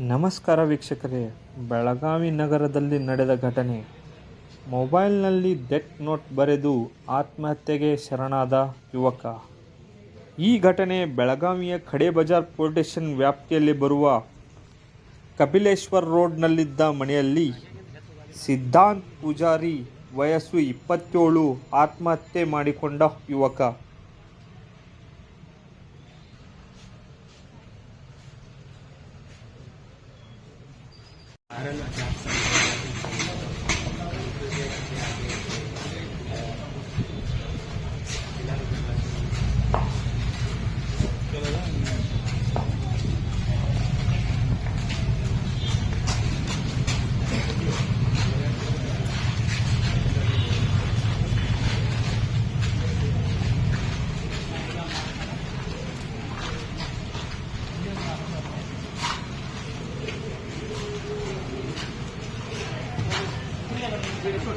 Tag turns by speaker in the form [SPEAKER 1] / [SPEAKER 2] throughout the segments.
[SPEAKER 1] ನಮಸ್ಕಾರ ವೀಕ್ಷಕರೇ. ಬೆಳಗಾವಿ ನಗರದಲ್ಲಿ ನಡೆದ ಘಟನೆ. ಮೊಬೈಲ್ನಲ್ಲಿ ಡೆತ್ ನೋಟ್ ಬರೆದು ಆತ್ಮಹತ್ಯೆಗೆ ಶರಣಾದ ಯುವಕ. ಈ ಘಟನೆ ಬೆಳಗಾವಿಯ ಖಡೆ ಬಜಾರ್ ಪೊಲೀಸ್ಟೇಷನ್ ವ್ಯಾಪ್ತಿಯಲ್ಲಿ ಬರುವ ಕಪಿಲೇಶ್ವರ್ ರೋಡ್ನಲ್ಲಿದ್ದ ಮನೆಯಲ್ಲಿ ಸಿದ್ಧಾಂತ್ ಪೂಜಾರಿ ವಯಸ್ಸು ಇಪ್ಪತ್ತೇಳು ಆತ್ಮಹತ್ಯೆ ಮಾಡಿಕೊಂಡ ಯುವಕ.
[SPEAKER 2] parallel 这个
[SPEAKER 3] 顺。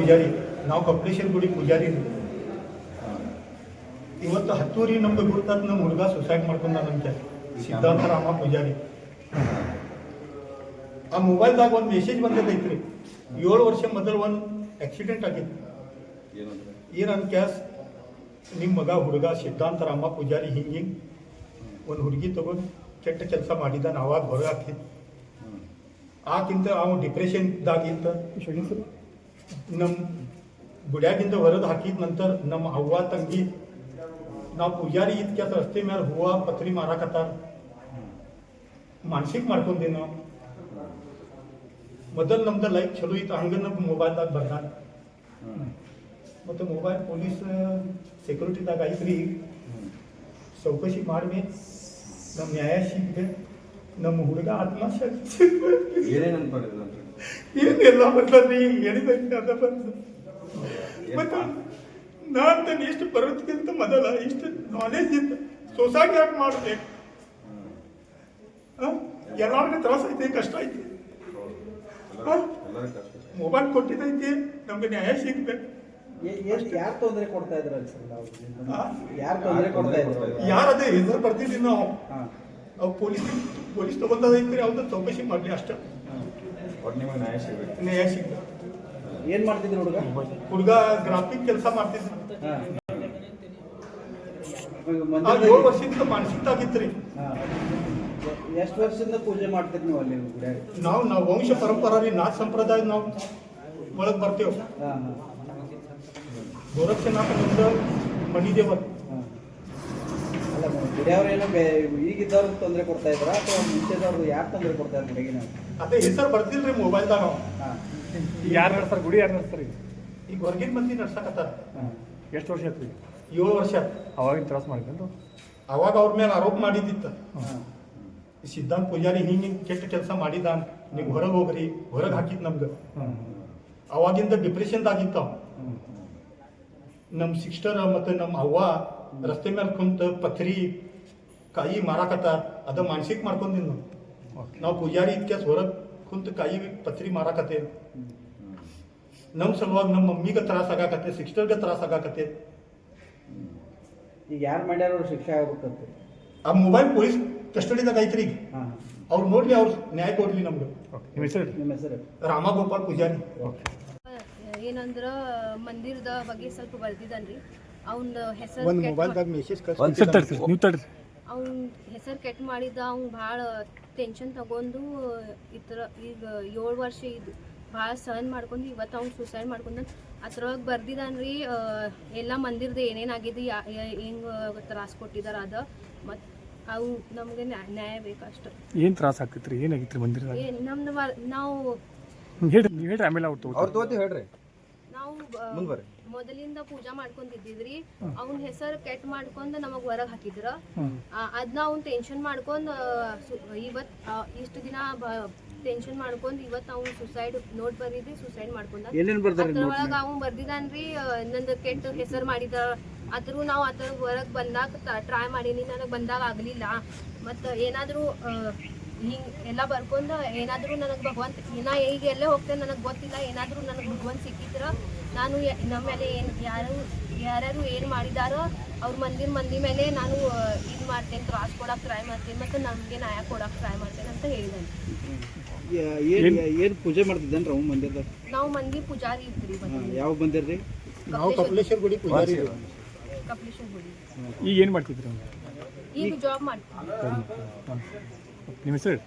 [SPEAKER 3] ಪೂಜಾರಿ, ನಾವು ಕಪಿಲೇಶ್ವರ ಗುಡಿ ಪೂಜಾರಿ ಇವತ್ತು ಹತ್ತೂರಿ ನಮ್ದು ಗುರುತಾತ್ ನಮ್ಮ ಹುಡುಗ ಸುಸೈಡ್ ಮಾಡ್ಕೊಂಡಂತೆ ಸಿದ್ಧಾಂತ ರಾಮ ಪೂಜಾರಿ. ಆ ಮೊಬೈಲ್ದಾಗ ಒಂದು ಮೆಸೇಜ್ ಬಂದದೈತ್ರಿ ಏಳು ವರ್ಷ ಮೊದಲು ಒಂದು ಆಕ್ಸಿಡೆಂಟ್ ಆಗಿತ್ತು. ಏನಂತ ಕ್ಯಾಸ್ ನಿಮ್ಮ ಮಗ ಹುಡುಗ ಸಿದ್ಧಾಂತ ರಾಮ ಪೂಜಾರಿ ಹಿಂಗೆ ಹಿಂಗೆ ಒಂದು ಹುಡುಗಿ ತಗೊಂಡು ಕೆಟ್ಟ ಕೆಲಸ ಮಾಡಿದ್ದಾನೆ, ಅವಾಗ ಹೊರಗೆ ಹಾಕಿದ್ದು ಆಕಿಂತ ಅವನು ಡಿಪ್ರೆಷನ್ದಾಗಿಂತ ನಮ್ಮ ಗುಡ್ಯಾಗಿಂದ ಹೊರದು ಹಾಕಿದ ನಂತರ ನಮ್ಮ ಅವ್ವ ತಂಗಿ ನಾವು ಪೂಜಾರಿ ಇದ್ಕೆ ರಸ್ತೆ ಮೇಲೆ ಹೂವ ಪತ್ರಿ ಮಾರಾಕತ್ತಾರ. ಮಾನಸಿಕ ಮಾಡ್ಕೊಂಡೇವಿ ನಾವು. ಮೊದಲು ನಮ್ದು ಲೈಫ್ ಚಲೋ ಇತ್ತು, ಹಂಗ ನಮ್ಮ ಮೊಬೈಲ್ದಾಗ ಬರ್ದಾನ ಮತ್ತು ಮೊಬೈಲ್ ಪೊಲೀಸ್ ಸೆಕ್ಯೂರಿಟಿದಾಗ ಐತ್ರಿ. ಚೌಕಶಿ ಮಾಡ್ಬೇ ನಮ್ಮ ನ್ಯಾಯ ಸಿಗ್ಬೇ ನಮ್ಮ ಹುಡುಗ ಆತ್ಮಶಕ್ತಿ
[SPEAKER 2] ಏನೇನು ಅನ್ಕೊಂಡಿದ್ರು
[SPEAKER 3] ಏನೆಲ್ಲ ಬರ್ತದ್ರಿ ಹೇಳಿದಂಗೆ ಅದ ಬಂದು. ಮತ್ತು ನಾನು ತಾನು ಎಷ್ಟು ಬರೋದಕ್ಕಿಂತ ಮೊದಲ ಇಷ್ಟು ನಾಲೆಜ್ ಇತ್ತು ಸೊಸೈಟಿ ಯಾಕೆ ಮಾಡಬೇಕು ಎಲ್ಲರಿಗೆ ತ್ರಾಸ ಐತಿ ಕಷ್ಟ ಐತಿ. ಮೊಬೈಲ್ ಕೊಟ್ಟಿದ್ದೈತಿ ನಮ್ಗೆ ನ್ಯಾಯ ಸಿಗ್ಬೇಕು.
[SPEAKER 4] ಎಷ್ಟು ಯಾರು ತೊಂದರೆ ಕೊಡ್ತಾ ಇದ್ರಲ್ಲ ಸರ್ ನಾವು? ಯಾರು ತೊಂದರೆ ಕೊಡ್ತಾ ಇದ್ರು?
[SPEAKER 3] ಯಾರದೇ ಹೆಸರು ಬರ್ತಿದ್ದೀವಿ ನಾವು. ಅವು ಪೊಲೀಸ್ ಪೊಲೀಸ್ ತಗೊಂಡದೈತ್ರಿ ಅವ್ರದ್ದು ಚೌಕಶಿ ಮಾಡಲಿ ಅಷ್ಟ.
[SPEAKER 2] ಒಟ್ಟು ನಿಮಗೆ ನ್ಯಾಯ ಸಿಗ್ಬೇಕು.
[SPEAKER 3] ನ್ಯಾಯ ಸಿಗ್ಬೇಕು.
[SPEAKER 4] ಏನ್ ಮಾಡ್ತಿದ್ರು ಹುಡುಗ?
[SPEAKER 3] ಹುಡುಗ ಗ್ರಾಫಿಕ್ ಕೆಲಸ ಮಾಡ್ತಿದ್ರು ಏಳು ವರ್ಷದಿಂದ ಮಾನಸಿಕ ಆಗಿತ್ರಿ
[SPEAKER 4] ಎಷ್ಟು ವರ್ಷದಿಂದ ಪೂಜೆ ಮಾಡ್ತೀರಿ ನೀವು ಅಲ್ಲಿ
[SPEAKER 3] ನಾವು ನಾವು ವಂಶ ಪರಂಪರೆ ನಾ ಸಂಪ್ರದಾಯ ನಾವು ಒಳಗೆ ಬರ್ತೇವೆ. ಗೋರಕ್ಷನಾಥ ನಮ್ದು ಮನಿ
[SPEAKER 4] ಏನೋ ಬೇ ಈಗಿದ್ದವ್ರಿಗೆ ತೊಂದರೆ ಕೊಡ್ತಾ ಇದ್ರ ಅಥವಾ ಮುಂಚೆದವ್ರು ಯಾರು ತೊಂದರೆ ಕೊಡ್ತಾ ಇದ್ರು ಹುಡುಗಿನ
[SPEAKER 3] ಅದೇ ಹೆಸರು ಬರ್ತಿಲ್ರಿ ಮೊಬೈಲ್ದಾಗ ನಾವು
[SPEAKER 4] ಹಾ.
[SPEAKER 1] ಯಾರು ನಡೆಸ್ತಾರೆ? ಗುಡಿ ಯಾರು ನಡೆಸ್ತಾರೆ
[SPEAKER 3] ಈಗ? ಹೊರಗಿನ ಮಂದಿ ನಡ್ಸಕತ್ತಾರ.
[SPEAKER 4] ಹಾ.
[SPEAKER 1] ಎಷ್ಟು ವರ್ಷ ಆಯ್ತು ಈಗ?
[SPEAKER 3] ಏಳು ವರ್ಷ
[SPEAKER 1] ಅವಾಗಿನ ತ್ರಾಸ ಮಾಡಿದ್ರು
[SPEAKER 3] ಅವಾಗ ಅವ್ರ ಮೇಲೆ ಆರೋಪ ಮಾಡಿದ್ದಿತ್ತು. ಈ ಸಿದ್ಧಾಂತ ಪೂಜಾರಿ ಹಿಂಗೆ ಕೆಟ್ಟ ಕೆಲಸ ಮಾಡಿದಾನ್. ನೀವು ಹೊರಗೆ ಹೋಗ್ರಿ ಹೊರಗೆ ಹಾಕಿದ್ ನಮ್ಗೆ. ಅವಾಗಿಂದ ಡಿಪ್ರೆಷನ್ದಾಗಿತ್ತ ನಮ್ಮ ಸಿಸ್ಟರ್ ಮತ್ತು ನಮ್ಮ ಅವ್ವ ರಸ್ತೆ ಮೇಲೆ ಕುಂತ ಪತ್ರಿ ಕಾಯಿ ಮಾರಾಕತ್ತಾರ ಅದ ಮಾನಸಿಕ ಮಾಡ್ಕೊಂಡಿದ್ ನಾವು ನಾವು ಪೂಜಾರಿ ಇದ್ಕ್ಯಾಸ್ ಹೊರಗೆ ಕುಂತು ಕಾಯಿ ಪತ್ರಿ ಮಾರಾಕತ್ತೇವೆ ನಮ್ಮ ಸಲುವಾಗಿ ನಮ್ಮ ಮಮ್ಮಿಗೆ ತ್ರಾಸ ಆಗಾಕತ್ತೆ ಸಿಸ್ಟರ್ಗೆ ತ್ರಾಸ ಆಗಾಕತ್ತೆ.
[SPEAKER 4] ಈಗ ಯಾರು ಮಾಡ್ಯಾರ ಅವ್ರು ಶಿಕ್ಷೆ ಆಗ್ಬೇಕಂತ?
[SPEAKER 3] ಆ ಮೊಬೈಲ್ ಪೊಲೀಸ್ ಕಸ್ಟಡಿದಾಗ ಐತ್ರಿ ಈಗ.
[SPEAKER 4] ಹಾಂ.
[SPEAKER 3] ಅವ್ರು ನೋಡ್ಲಿ ಅವ್ರು ನ್ಯಾಯ ಕೊಡ್ಲಿ ನಮ್ಗೆ.
[SPEAKER 1] ರಾಮ ನಿಮ್ಮ ಹೆಸರು
[SPEAKER 4] ರಾಮ
[SPEAKER 3] ರಾಮಗೋಪಾಲ್ ಪೂಜಾರಿ.
[SPEAKER 5] ಏನಂದ್ರ ಮಂದಿರದ ಬಗ್ಗೆ ಸ್ವಲ್ಪ ಬರ್ದಿದ್ದಾನ್ರಿ ಅವನ ಹೆಸರು
[SPEAKER 3] ಒಂದು ಮೊಬೈಲ್ದಾಗ ಮೆಸೇಜ್
[SPEAKER 1] ಸರ್ ತಡ್ರಿ ನೀವು ತಡ್ರಿ.
[SPEAKER 5] ಅವ್ನ ಹೆಸರು ಕೆಟ್ಟ ಮಾಡಿದ ಅವ್ನು ಭಾಳ ಟೆನ್ಷನ್ ತಗೊಂಡು ಈ ಥರ ಈಗ ಏಳು ವರ್ಷ ಇದು ಭಾಳ ಸಹನ್ ಮಾಡ್ಕೊಂಡು ಇವತ್ತು ಅವ್ನು ಸುಸೈಡ್ ಮಾಡ್ಕೊಂಡ ಅದ್ರೊಳಗೆ ಬರ್ದಿದ್ದಾನ್ರಿ ಎಲ್ಲ ಮಂದಿರದ ಏನೇನಾಗಿದೆ ಆಗಿದೆ ಹೆಂಗೆ ತ್ರಾಸ ಕೊಟ್ಟಿದಾರ ಅದ. ಮತ್ತು ಅವು ನಮಗೆ ನ್ಯಾಯ ನ್ಯಾಯ ಬೇಕು ಅಷ್ಟ.
[SPEAKER 1] ಏನು ತ್ರಾಸ ಆಗ್ತೈತ್ರಿ? ಏನಾಗಿತ್ತು ರೀ ಮಂದಿರದಾಗ?
[SPEAKER 5] ಏ ನಮ್ದು ನಾವು
[SPEAKER 1] ಹೇಳ್ರಿ ನೀವು ಹೇಳ್ರಿ ಆಮೇಲೆ ಅವ್ರು
[SPEAKER 2] ಹೇಳ್ರಿ.
[SPEAKER 5] ನಾವು. ಮೊದಲಿಂದ ಪೂಜಾ ಮಾಡ್ಕೊಂಡಿದ್ದಿದ್ರಿ ಅವನ್ ಹೆಸರು ಕೆಟ್ ಮಾಡ್ಕೊಂಡ್ ನಮಗ್ ಹೊರಗ್ ಹಾಕಿದ್ರ. ಅದ್ನ ಅವ್ನ್ ಟೆನ್ಷನ್ ಮಾಡ್ಕೊಂಡ್ ಇವತ್ ಇಷ್ಟು ದಿನ ಟೆನ್ಷನ್ ಮಾಡ್ಕೊಂಡ್ ಇವತ್ ಅವ್ನ್ ಸುಸೈಡ್ ನೋಟ್ ಬರೀದ್ರಿ ಸುಸೈಡ್ ಮಾಡ್ಕೊಂಡ. ಅದ್ರೊಳಗ ಅವ್ನ್ ಬರ್ದಿದಾನ್ರಿ ನಂದ್ ಕೆಟ್ಟ ಹೆಸರು ಮಾಡಿದ. ಆದ್ರೂ ನಾವು ಆತರ ಹೊರಗ್ ಬಂದಾಗ ಟ್ರೈ ಮಾಡೀನಿ ನನಗ್ ಬಂದಾಗ ಆಗ್ಲಿಲ್ಲ. ಮತ್ತ ಏನಾದ್ರೂ ಹಿಂಗ್ ಎಲ್ಲ ಬರ್ಕೊಂಡು ಏನಾದ್ರೂ ನನಗ್ ಭಗವಂತ ನಾ ಈಗ ಎಲ್ಲೇ ಹೋಗ್ತೇನೆ ನನಗ್ ಗೊತ್ತಿಲ್ಲ ಏನಾದ್ರೂ ನನಗ್ ಭಗವಂತ ಸಿಕ್ಕಿದ್ರ ನಾನು ನಮ್ಮ ಮೇಲೆ ಏನು ಯಾರು ಯಾರ್ಯಾರು ಏನ್ ಮಾಡಿದಾರೋ ಅವ್ರ ಮಂದಿ ಮಂದಿ ಮೇಲೆ ನಾನು ಇದು ಮಾಡ್ತೇನೆ ತ್ರಾಸ್ ಕೊಡಕ್ ಟ್ರೈ ಮಾಡ್ತೇನೆ ಮತ್ತೆ ನಮ್ಗೆ ನ್ಯಾಯ ಕೊಡಕ್ ಟ್ರೈ ಮಾಡ್ತೇನೆ ಅಂತ ಹೇಳಿದಾನೆ
[SPEAKER 4] ಏನು ಏನು? ಪೂಜೆ ಮಾಡ್ತಿದ್ದೇನೆ ಅವ್ ಮಂದಿರದಾಗ
[SPEAKER 5] ನಾವು ಮಂದಿ ಪೂಜಾರಿ ಇದ್ರಿ
[SPEAKER 4] ಯಾವ ಮಂದಿರ ರೀ?
[SPEAKER 3] ನಾವು ಕಪಿಲೇಶ್ವರ ಗುಡಿ ಪೂಜಾರಿ.
[SPEAKER 5] ಕಪಿಲೇಶ್ವರ ಗುಡಿ.
[SPEAKER 1] ಈಗ ಏನು ಮಾಡ್ತಿದ್ರಿ
[SPEAKER 5] ಈಗ ಜಾಬ್ ಮಾಡ್ತೀನಿ
[SPEAKER 1] ನಿಮ್ಮ ಹೆಸರು